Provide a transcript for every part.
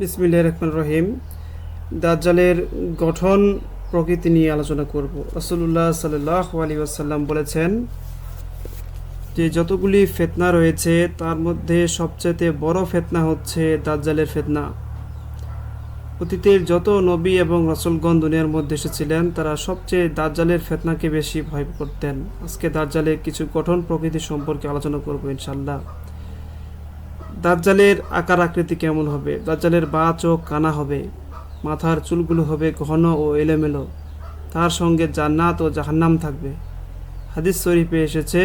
বিসমিল্লাহ রহমান রহিম। দাজ্জালের গঠন প্রকৃতি নিয়ে আলোচনা করব। রসুল্লাহ সাল্লাহ আসাল্লাম বলেছেন, যে যতগুলি ফেতনা রয়েছে, তার মধ্যে সবচেয়ে বড় ফেতনা হচ্ছে দাজ্জালের ফেতনা। অতীতের যত নবী এবং রসুলগণ দুনিয়ার মধ্যে এসেছিলেন, তারা সবচেয়ে দাজ্জালের ফেতনাকে বেশি ভয় করতেন। আজকে দাজ্জালের কিছু গঠন প্রকৃতি সম্পর্কে আলোচনা করব ইনশাল্লাহ দাজ্জালের আকার আকৃতি কেমন হবে? দাজ্জালের বা চোখ কানা হবে, মাথার চুলগুলো হবে ঘন ও এলোমেলো, তার সঙ্গে জান্নাত ও জাহান্নাম থাকবে। হাদিস শরীফে এসেছে,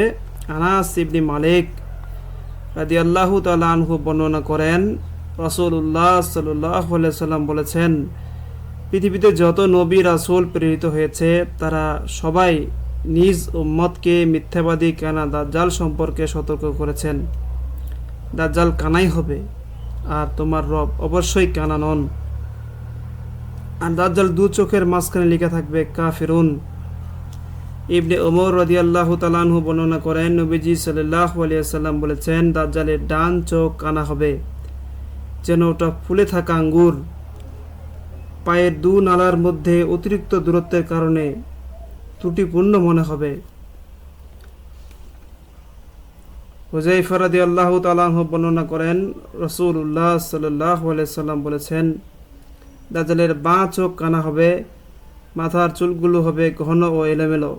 আনাস ইবনি মালিক রাদি আল্লাহ আনহু বর্ণনা করেন রসুল্লাহ সাল্লাহ সাল্লাম বলেছেন, পৃথিবীতে যত নবী রাসুল প্রেরিত হয়েছে, তারা সবাই নিজ উম্মতকে মিথ্যাবাদী কেনা দাজ্জাল সম্পর্কে সতর্ক করেছেন। দাজ্জাল কানাই হবে আর তোমার রব অবশ্যই কানা নন আর দাজ্জাল দু চোখের মাঝখানে লিখে থাকবে, কাফিরুন। ইবনে ওমর রদি আল্লাহ তালানহু বর্ণনা করেন, নবীজি সাল্লাহ আলিয়াল্লাম বলেছেন, দাজ্জালের ডান চোখ কানা হবে, যেন ওটা ফুলে থাকা আঙ্গুর। পায়ের দু নালার মধ্যে অতিরিক্ত দূরত্বের কারণে ত্রুটিপূর্ণ মনে হবে। হুজাই ফরাদি আল্লাহ তালাহ বর্ণনা করেন রসুল উল্লাহ সাল্লাহ সাল্লাম বলেছেন দাজালের বাঁ চোখ কানা হবে, মাথার চুলগুলো হবে ঘন ও এলোমেলো।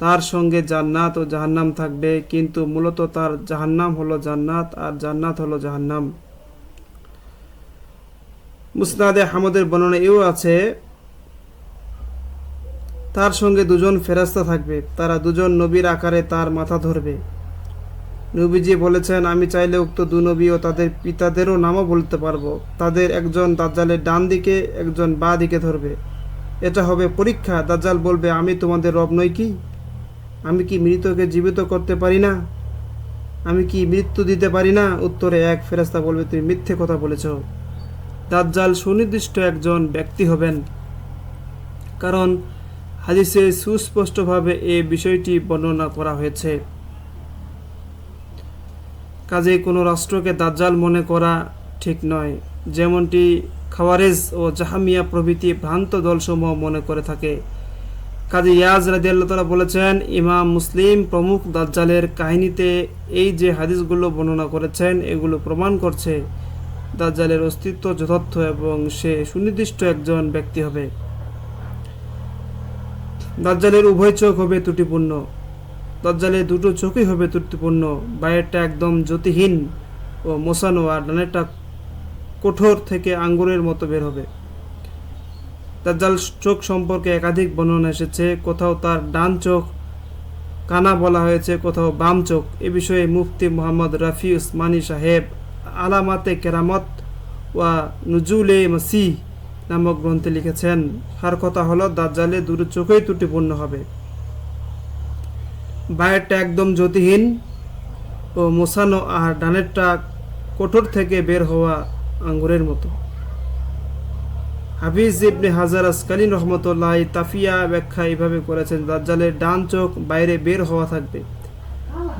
তার সঙ্গে জান্নাত ও জাহান্নাম থাকবে, কিন্তু মূলত তার জাহান্নাম হলো জান্নাত আর জান্নাত হলো জাহান্নাম। মুসনাদে হামদের বর্ণনা এও আছে, তার সঙ্গে দুজন ফেরাস্তা থাকবে, তারা দুজন নবীর আকারে তার মাথা ধরবে। নবীজি বলেছেন, আমি চাইলে উক্ত দু নবী ও তাদের পিতাদেরও নামও বলতে পারব। তাদের একজন দাজ্জালের ডান দিকে, একজন বা দিকে ধরবে। এটা হবে পরীক্ষা। দাজ্জাল বলবে, আমি তোমাদের রব নই কি? আমি কি মৃতকে জীবিত করতে পারি না? আমি কি মৃত্যু দিতে পারি না? উত্তরে এক ফেরাস্তা বলবে, তুমি মিথ্যে কথা বলেছ। দাজ্জাল সুনির্দিষ্ট একজন ব্যক্তি হবেন। কারণ হাদিসে সুস্পষ্টভাবে এ বিষয়টি বর্ণনা করা হয়েছে। কাজে কোনো রাষ্ট্রকে দাজ্জাল মনে করা ঠিক নয়। যেমনটি খাওয়ারেজ ও জাহামিয়া প্রভৃতি ভ্রান্ত দলসমূহ মনে করে থাকে। কাজী ইয়াজ রাজিয়াল্লাহ বলেছেন, ইমাম মুসলিম প্রমুখ দাজ্জালের কাহিনীতে এই যে হাদিসগুলো বর্ণনা করেছেন, এগুলো প্রমাণ করছে দাজ্জালের অস্তিত্ব যথার্থ এবং সে সুনির্দিষ্ট একজন ব্যক্তি হবে। দাজ্জালের উভয় চোখ হবে ত্রুটিপূর্ণ। দজ্জালে দুটো চোখই হবে ত্রুটিপূর্ণ বাইরেরটা একদম জ্যোতিহীন ও মোসানো আর ডানেরটা কঠোর থেকে আঙ্গুরের মতো বের হবে। দাজ্জাল চোখ সম্পর্কে একাধিক বর্ণনা এসেছে, কোথাও তার ডান চোখ, কানা বলা হয়েছে, কোথাও বাম চোখ। এ বিষয়ে মুফতি মোহাম্মদ রাফি উসমানী সাহেব আলামাতে কেরামত ওয়া নুজুলে মাসি নামক গ্রন্থে লিখেছেন, হার কথা হলো দাজ্জালে দুটো চোখেই ত্রুটিপূর্ণ হবে। বাইরেরটা একদম জ্যোতিহীন ও মোসানো আর ডানেরটা কোঠর থেকে বের হওয়া আঙ্গুরের মতো। হাফিজ ইবনে হাজার আসকালীন রহমতুল্লাহ তাফিয়া ব্যাখ্যা এইভাবে করেছেন, দাজ্জালের ডান চোখ বাইরে বের হওয়া থাকবে।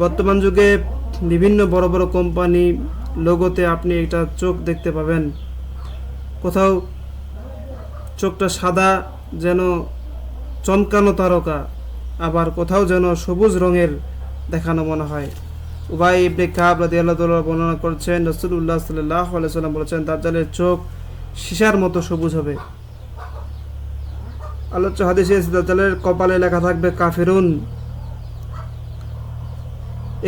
বর্তমান যুগে বিভিন্ন বড় বড় কোম্পানি লোগোতে আপনি একটা চোখ দেখতে পাবেন। কোথাও চোখটা সাদা যেন চমকানো তারকা আবার কোথাও যেন সবুজ রঙের দেখানো মনে হয়। উবাই ইবনে কাব রাদি আল্লাহ বর্ণনা করছেন রসুল্লাহ সাল্লাহ সাল্লাম বলেছেন, দাজ্জালের চোখ সীসার মতো সবুজ হবে। আলোচ্য হাদিসে দাজ্জালের কপালে লেখা থাকবে, কাফেরুন।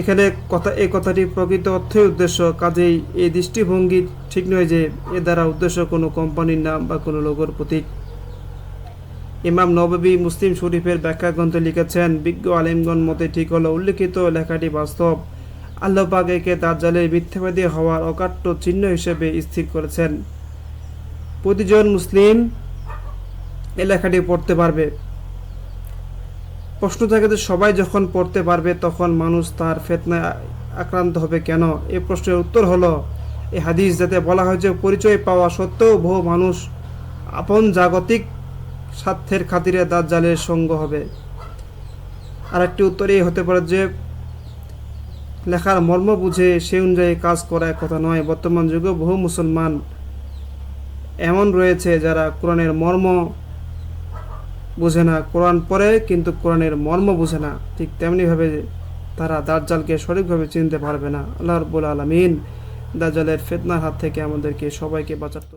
এখানে কথা এই কথাটি প্রকৃত অর্থই উদ্দেশ্য। কাজেই এই দৃষ্টিভঙ্গি ঠিক নয় যে এ দ্বারা উদ্দেশ্য কোনো কোম্পানির নাম বা কোনো লোগোর প্রতীক। ইমাম নববী মুসলিম শরীফের ব্যাখ্যা গ্রন্থে লিখেছেন, বিজ্ঞ আলিমগণ মতে ঠিক হলো উল্লেখিত লেখাটি বাস্তব। আল্লাহ পাক একে দাজ্জালের মিথ্যাবাদী হওয়ার অকাট্য চিহ্ন হিসেবে স্থির করেছেন। প্রতিজন মুসলিম এ লেখাটি পড়তে পারবে। প্রশ্ন থাকে যে সবাই যখন পড়তে পারবে তখন মানুষ তার ফেতনায় আক্রান্ত হবে কেন? এ প্রশ্নের উত্তর হলো, এ হাদিস যাতে বলা হয় যে পরিচয় পাওয়া সত্ত্বেও বহু মানুষ আপন জাগতিক স্বার্থের খাতিরে দাজ্জালের সঙ্গ হবে। আরেকটি উত্তর এই হতে পারে যে, লেখার মর্ম বুঝে সে অনুযায়ী কাজ করা কথা নয়। বর্তমান যুগে বহু মুসলমান এমন রয়েছে যারা কোরআনের মর্ম বোঝে না। কোরআন পড়ে কিন্তু কোরআনের মর্ম বুঝে না। ঠিক তেমনিভাবে তারা দাজ্জালকে সঠিকভাবে চিনতে পারবে না। আল্লাহ রব্বুল আলমিন দাজ্জালের ফেতনার হাত থেকে আমাদেরকে সবাইকে বাঁচাতে